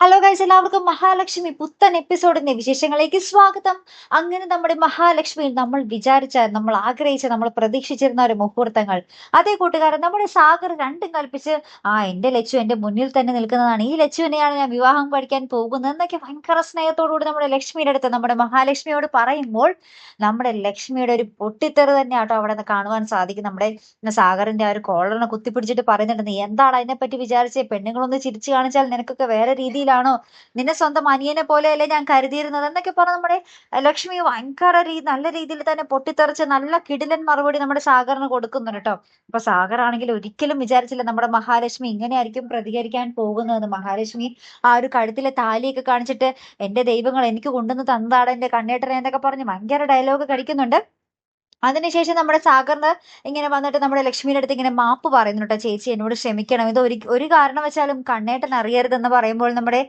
Hello guys എല്ലാവർക്കും മഹാലക്ഷ്മി പുത്തൻ എപ്പിസോഡിന്റെ വിശേഷങ്ങളിലേക്ക് സ്വാഗതം. അങ്ങനെ നമ്മുടെ മഹാലക്ഷ്മിയിൽ നമ്മൾ വിചാരിച്ച നമ്മൾ ആഗ്രഹിച്ച നമ്മൾ പ്രതീക്ഷിച്ചിരുന്ന ഒരു മുഹൂർത്തങ്ങൾ. അതേ കൂട്ടുകാരൻ നമ്മുടെ സാഗർ രണ്ടും കൽപ്പിച്ച് ആ എന്റെ ലച്ചു എന്റെ മുന്നിൽ തന്നെ നിൽക്കുന്നതാണ്. ഈ ലച്ചുവിനെയാണ് ഞാൻ വിവാഹം കഴിക്കാൻ പോകുന്നത് എന്നൊക്കെ ഭയങ്കര സ്നേഹത്തോടുകൂടി നമ്മുടെ ലക്ഷ്മിയുടെ അടുത്ത് നമ്മുടെ മഹാലക്ഷ്മിയോട് പറയുമ്പോൾ നമ്മുടെ ലക്ഷ്മിയുടെ ഒരു പൊട്ടിത്തെറി തന്നെ ആട്ടോ അവിടെ കാണുവാൻ സാധിക്കും നമ്മുടെ സാഗറിന്റെ ആ ഒരു കോളറിനെ കുത്തിപ്പിടിച്ചിട്ട് പറയുന്നുണ്ട് നീ എന്താണ് അതിനെപ്പറ്റി വിചാരിച്ചേ? പെണ്ണുങ്ങളൊന്ന് ചിരിച്ചു കാണിച്ചാൽ നിനക്കൊക്കെ വേറെ രീതിയിൽ രീതിയിലാണോ? നിന്നെ സ്വന്തം അനിയനെ പോലെയല്ലേ ഞാൻ കരുതിയിരുന്നത്? എന്നൊക്കെ പറഞ്ഞ് നമ്മുടെ ലക്ഷ്മി ഭയങ്കര രീതി നല്ല രീതിയിൽ തന്നെ പൊട്ടിത്തെറിച്ച് നല്ല കിടിലൻ മറുപടി നമ്മുടെ സാഗറിന് കൊടുക്കുന്നുണ്ട് കേട്ടോ. അപ്പൊ സാഗർ ആണെങ്കിൽ ഒരിക്കലും വിചാരിച്ചില്ല നമ്മുടെ മഹാലക്ഷ്മി ഇങ്ങനെയായിരിക്കും പ്രതികരിക്കാൻ പോകുന്നത് മഹാലക്ഷ്മി ആ ഒരു കഴുത്തിലെ താലിയൊക്കെ കാണിച്ചിട്ട് എന്റെ ദൈവങ്ങൾ എനിക്ക് കൊണ്ടുവന്ന് തന്നതാണ് എന്റെ കണ്ണേട്ടനെ എന്നൊക്കെ പറഞ്ഞ് ഭയങ്കര ഡയലോഗ് കടിക്കുന്നുണ്ട് അതിനുശേഷം നമ്മുടെ സാഗറിന് ഇങ്ങനെ വന്നിട്ട് നമ്മുടെ ലക്ഷ്മിയുടെ അടുത്ത് ഇങ്ങനെ മാപ്പ് പറയുന്നുണ്ട് ചേച്ചി എന്നോട് ക്ഷമിക്കണം. ഇത് ഒരു ഒരു കാരണവശാലും കണ്ണേട്ടൻ അറിയരുതെന്ന് പറയുമ്പോൾ നമ്മുടെ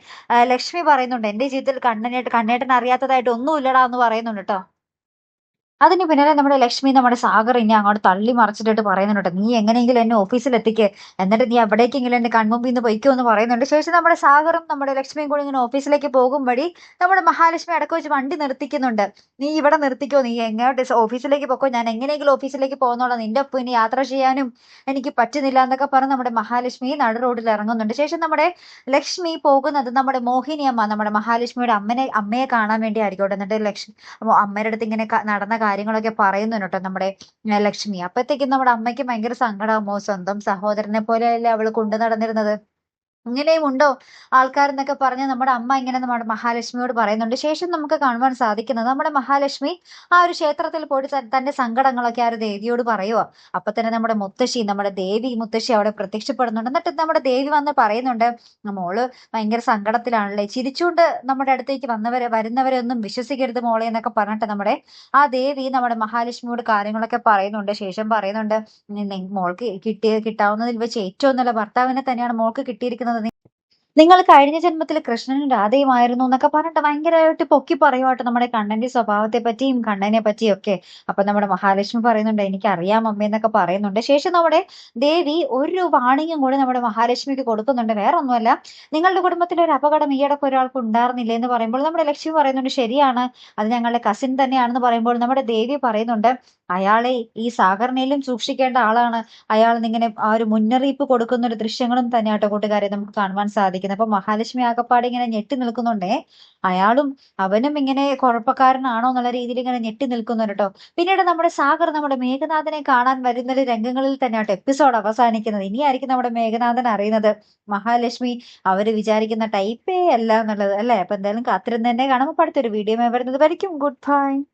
ലക്ഷ്മി പറയുന്നുണ്ട് എന്റെ ജീവിതത്തിൽ കണ്ണനേട്ട് കണ്ണേട്ടൻ അറിയാത്തതായിട്ട് ഒന്നുമില്ലടാ എന്ന് പറയുന്നുണ്ട് കേട്ടോ. അതിന് പിന്നാലെ നമ്മുടെ ലക്ഷ്മി നമ്മുടെ സാഗർ ഇനി അങ്ങോട്ട് തള്ളി മറിച്ചിട്ട് പറയുന്നുണ്ട് നീ എങ്ങനെയെങ്കിലും എന്നെ ഓഫീസിൽ എത്തിക്ക്. എന്നിട്ട് നീ എവിടേക്കെങ്കിലും എന്റെ കൺമുമ്പിൽ നിന്ന് പൊയ്ക്കോ എന്ന് പറയുന്നുണ്ട്. ശേഷം നമ്മുടെ സാഗറും നമ്മുടെ ലക്ഷ്മിയും കൂടി ഇങ്ങനെ ഓഫീസിലേക്ക് പോകും വഴി നമ്മുടെ മഹാലക്ഷ്മി അടക്കം വെച്ച് വണ്ടി നിർത്തിക്കുന്നുണ്ട്. നീ ഇവിടെ നിർത്തിക്കോ. നീ എങ്ങോട്ട് ഓഫീസിലേക്ക് പോക്കോ. ഞാൻ എങ്ങനെയെങ്കിലും ഓഫീസിലേക്ക് പോകുന്നോളാം നിന്റെ ഒപ്പം ഇനി യാത്ര ചെയ്യാനും എനിക്ക് പറ്റുന്നില്ല എന്നൊക്കെ പറഞ്ഞ് നമ്മുടെ മഹാലക്ഷ്മി നടു റോഡിൽ ഇറങ്ങുന്നുണ്ട്. ശേഷം നമ്മുടെ ലക്ഷ്മി പോകുന്നത് നമ്മുടെ മോഹിനി അമ്മ നമ്മുടെ മഹാലക്ഷ്മിയുടെ അമ്മനെ അമ്മയെ കാണാൻ വേണ്ടി ആയിരിക്കും എന്നിട്ട് ലക്ഷ്മി അമ്മയുടെ അടുത്ത് ഇങ്ങനെ നടന്ന കാര്യങ്ങളൊക്കെ പറയുന്നു കേട്ടോ നമ്മുടെ ലക്ഷ്മി. അപ്പത്തേക്കും നമ്മുടെ അമ്മയ്ക്ക് ഭയങ്കര സങ്കടമാകുമോ സ്വന്തം സഹോദരനെ പോലെയല്ലേ അവൾ കൊണ്ടു നടന്നിരുന്നത്? ഇങ്ങനെയും ഉണ്ടോ? ആൾക്കാരെന്നൊക്കെ പറഞ്ഞ് നമ്മുടെ അമ്മ ഇങ്ങനെ നമ്മുടെ മഹാലക്ഷ്മിയോട് പറയുന്നുണ്ട്. ശേഷം നമുക്ക് കാണുവാൻ സാധിക്കുന്നത് നമ്മുടെ മഹാലക്ഷ്മി ആ ഒരു ക്ഷേത്രത്തിൽ പോയിട്ട് തന്റെ സങ്കടങ്ങളൊക്കെ ആ ഒരു ദേവിയോട് പറയുവോ. അപ്പൊ തന്നെ നമ്മുടെ മുത്തശ്ശി നമ്മുടെ ദേവി മുത്തശ്ശി അവിടെ പ്രത്യക്ഷപ്പെടുന്നുണ്ട്. എന്നിട്ട് നമ്മുടെ ദേവി വന്ന് പറയുന്നുണ്ട് മോൾ ഭയങ്കര സങ്കടത്തിലാണല്ലേ? ചിരിച്ചുകൊണ്ട് നമ്മുടെ അടുത്തേക്ക് വന്നവരെ വരുന്നവരെ ഒന്നും വിശ്വസിക്കരുത് മോളെ എന്നൊക്കെ പറഞ്ഞിട്ട് നമ്മുടെ ആ ദേവി നമ്മുടെ മഹാലക്ഷ്മിയോട് കാര്യങ്ങളൊക്കെ പറയുന്നുണ്ട്. ശേഷം പറയുന്നുണ്ട് മോൾക്ക് കിട്ടിയ കിട്ടാവുന്നതിൽ വെച്ച് ഏറ്റവും നല്ല ഭർത്താവിനെ തന്നെയാണ് മോൾക്ക് കിട്ടിയിരിക്കുന്നത് നിങ്ങൾ കഴിഞ്ഞ ജന്മത്തിൽ കൃഷ്ണനും രാധയുമായിരുന്നു എന്നൊക്കെ പറഞ്ഞിട്ട് ഭയങ്കരമായിട്ട് പൊക്കി പറയുവാട്ടോ നമ്മുടെ കണ്ണന്റെ സ്വഭാവത്തെ പറ്റിയും കണ്ണനെ പറ്റിയും ഒക്കെ അപ്പൊ നമ്മുടെ മഹാലക്ഷ്മി പറയുന്നുണ്ട് എനിക്ക് അറിയാം അമ്മ എന്നൊക്കെ പറയുന്നുണ്ട്. ശേഷം നമ്മുടെ ദേവി ഒരു വാണിംഗും കൂടി നമ്മുടെ മഹാലക്ഷ്മിക്ക് കൊടുക്കുന്നുണ്ട്. വേറെ ഒന്നുമല്ല നിങ്ങളുടെ കുടുംബത്തിൽ ഒരു അപകടം ഈയിടക്ക് ഒരാൾക്ക് ഉണ്ടായിരുന്നില്ല എന്ന് പറയുമ്പോൾ നമ്മുടെ ലക്ഷ്മി പറയുന്നുണ്ട് ശരിയാണ് അത് ഞങ്ങളുടെ കസിൻ തന്നെയാണെന്ന് പറയുമ്പോൾ നമ്മുടെ ദേവി പറയുന്നുണ്ട് അയാളെ ഈ സാഗറിനേലും സൂക്ഷിക്കേണ്ട ആളാണ്. അയാൾ ഇങ്ങനെ ആ ഒരു മുന്നറിയിപ്പ് കൊടുക്കുന്ന ഒരു ദൃശ്യങ്ങളും തന്നെയാട്ടോ കൂട്ടുകാരെ നമുക്ക് കാണുവാൻ സാധിക്കും ഇരിക്കുന്നത് അപ്പൊ മഹാലക്ഷ്മി ആകപ്പാടെ ഇങ്ങനെ ഞെട്ടി നിൽക്കുന്നുണ്ടേ. അയാളും അവനും ഇങ്ങനെ കുഴപ്പക്കാരനാണോ എന്നുള്ള രീതിയിൽ ഇങ്ങനെ ഞെട്ടി നിൽക്കുന്നുണ്ട് കേട്ടോ. പിന്നീട് നമ്മുടെ സാഗർ നമ്മുടെ മേഘനാഥനെ കാണാൻ വരുന്ന രംഗങ്ങളിൽ തന്നെയാട്ടോ എപ്പിസോഡ് അവസാനിക്കുന്നത്. ഇനിയായിരിക്കും നമ്മുടെ മേഘനാഥൻ അറിയുന്നത്. മഹാലക്ഷ്മി അവർ വിചാരിക്കുന്ന ടൈപ്പേ അല്ല എന്നുള്ളത് അല്ലെ? അപ്പൊ എന്തായാലും കാത്തിരുന്ന് തന്നെ കാണുമ്പോൾ അടുത്തൊരു വീഡിയോ വരുന്നത് വരയ്ക്കും. Good bye